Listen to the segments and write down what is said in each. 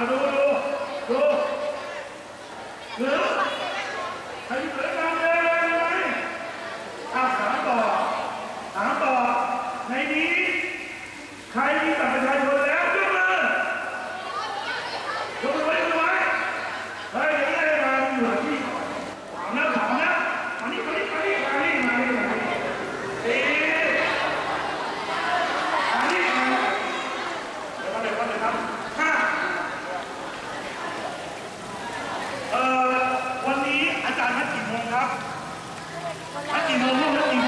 あのー、 การนัดกี่โมงครับนัดกี่โมงลูนัดกี่โมง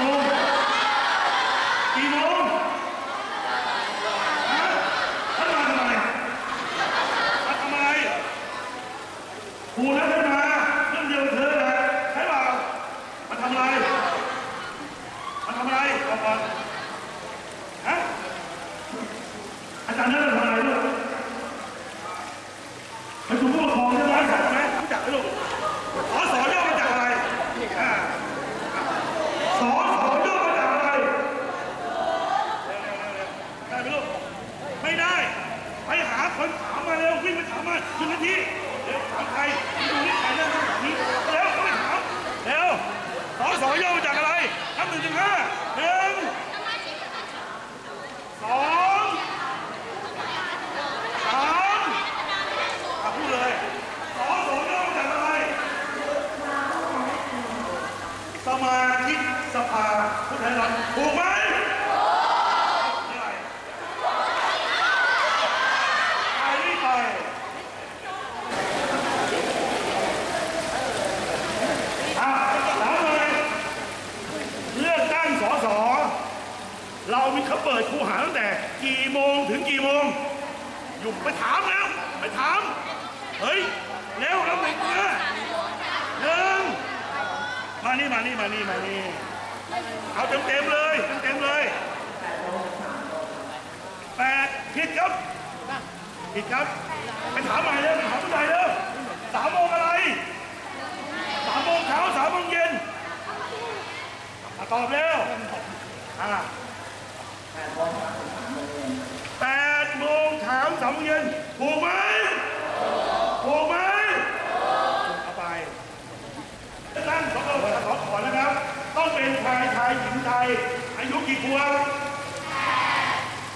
ไปถามแล้วไปถาม เฮ้ย เร็วเราไเกลือหนึ่งมานี่มานี่มานี่มานี่เอาเต็มเต็มเลยเต็มเต็มเลยแปดผิดครับผิดครับ ไปถามใหม่เลยไถามใหม่เลย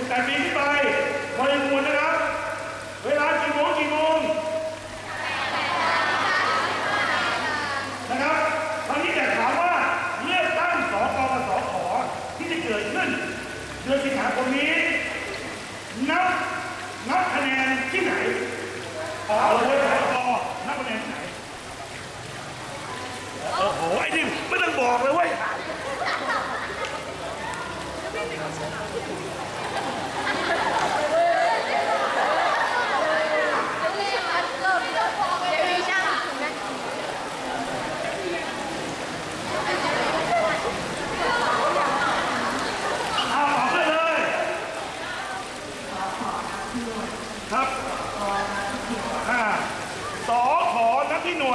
Dann bin ich bei.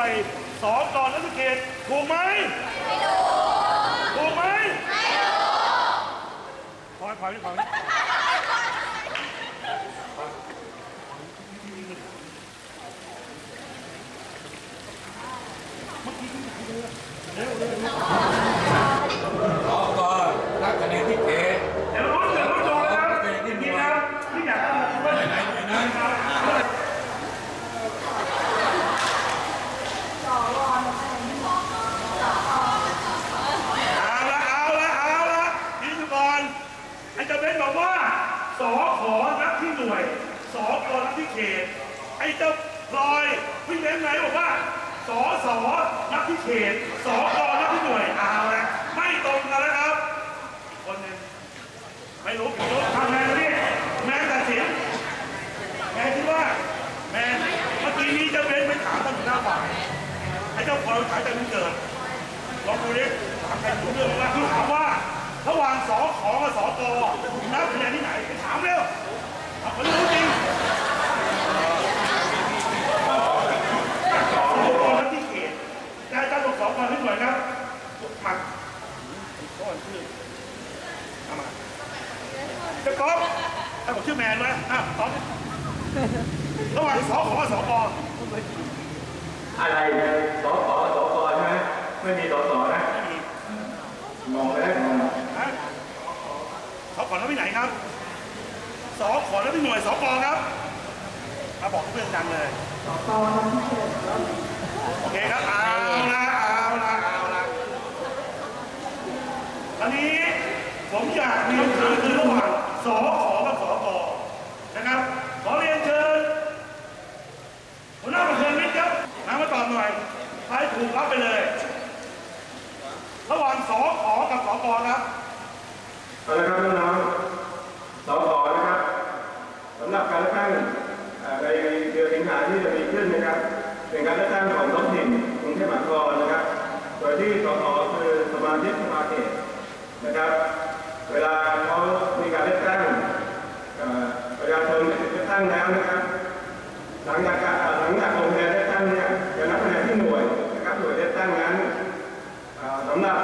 วยสอกรนับที่เขตถูกไหมไม่ถูกถูกไหมไม่ถูกพอยพอยพอยขอก็นับคะแนนที่เขต เดี๋ยวรู้เดี๋ยวรู้โจนะครับอย่างนี้นะที่อยากจะบอกว่า ไหนไหนนั้น เอาละเอาละเอาละทีนี้ก่อนไอ้เจ้าเบนบอกว่า สอขอนับที่หน่วย สอกรนับที่เขต ไอ้เจ้าพลอยพี่เบนไหนบอกว่า สอสอนับที่เขตสอกรนับที่หน่วยเอาละไม่ตรงกันแล้วครับ คนหนึ่งไม่รู้กี่รู้ทำแมนนี่แมนตัดสินแมนคิดว่าแมนเมื่อกี้นี้เจ้าเบนไปถามท่านหัวหน้าฝ่ายไอ้เจ้าพลอยขายแต่มันเกิดลองดูดิถามใครรู้เรื่องบ้าคือถามว่า ระหว่างสอขอกับสอกอนับคะแนนที่ไหนไปถามเร็วเอาคนรู้จริงสอกอนับที่เขตแต่อาจารย์บอกสอกอที่ห น่วยครับมาก้อนชื่อเอามาจะก๊อฟถ้าบอกชื่อแมนไหมอะตอบดิระหว่างสอขอกับสอกออะไรเนี่ยสอขอสอกใช่ไหมไม่มีสอสอนะไม่มีมองไปได้มองฮะสอขอนับที่ไหนครับสอขอนับที่หน่วยสอกอครับมาบอกเพื่อนดังเลยโอเคครับเอาละเอาละเอาละอันนี้ ผมอยากเรียนเชิญคือระหว่างสอขอกับสอกอนะครับ ขอเรียนเชิญหัวหน้าประเทศมิตรครับมามาตอบหน่อยใครถูกรับไปเลย ระหว่างสอขอกับสอกอครับเอาละครับน้องๆสอขอนะครับสำหรับการเลือกตั้งในเดือนสิงหาที่จะมีขึ้นนะครับ เป็นการเลือกตั้งของท้องถิ่นกรุงเทพมหานครนะครับ โดยที่สอขอคือสมาชิกสภาเขตนะครับ เวลาเขามีการเลือกตั้งเอ่อประชาชนเลือกตั้งแล้วนะครับ หลังจากหลังจากลงคะแนนเลือกตั้งเนี่ยจะนับคะแนนที่หน่วยนะครับหน่วยเลือกตั้งนั้นสำหรับ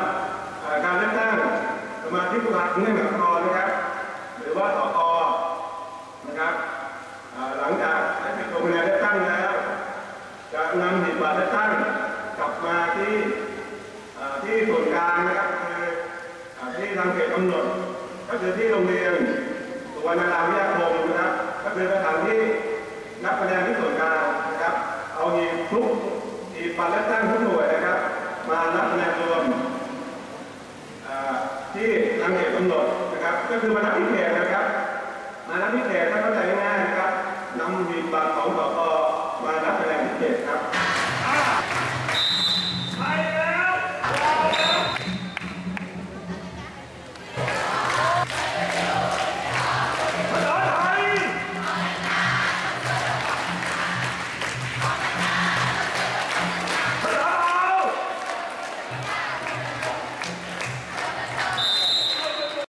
การเลือกตั้งสมาชิกสภากรุงเทพมหานครนะครับ หรือว่าสกนะครับหลังจากได้ปิดลงคะแนนเลือกตั้งแล้ว จะนำหีบบัตรเลือกตั้งกลับมาที่ที่ส่วนกลางนะครับคือเอ่อที่ทางเขตกำหนด คือที่โรงเรียนสุวรรณรามวิทยาคมนะครับ ก็คือสถานที่นับคะแนนที่ส่วนกลางนะครับ เอาหีบทุกหีบบัตรเลือกตั้งทุกหน่วยนะครับ มานับคะแนนรวมที่ทางเขตกำหนดนะครับ ก็คือมานับที่เขตนะครับ มานับที่เขตถ้าเข้าใจง่ายนะครับนำหีบบัตรของสกมานับคะแนนที่เขตครับ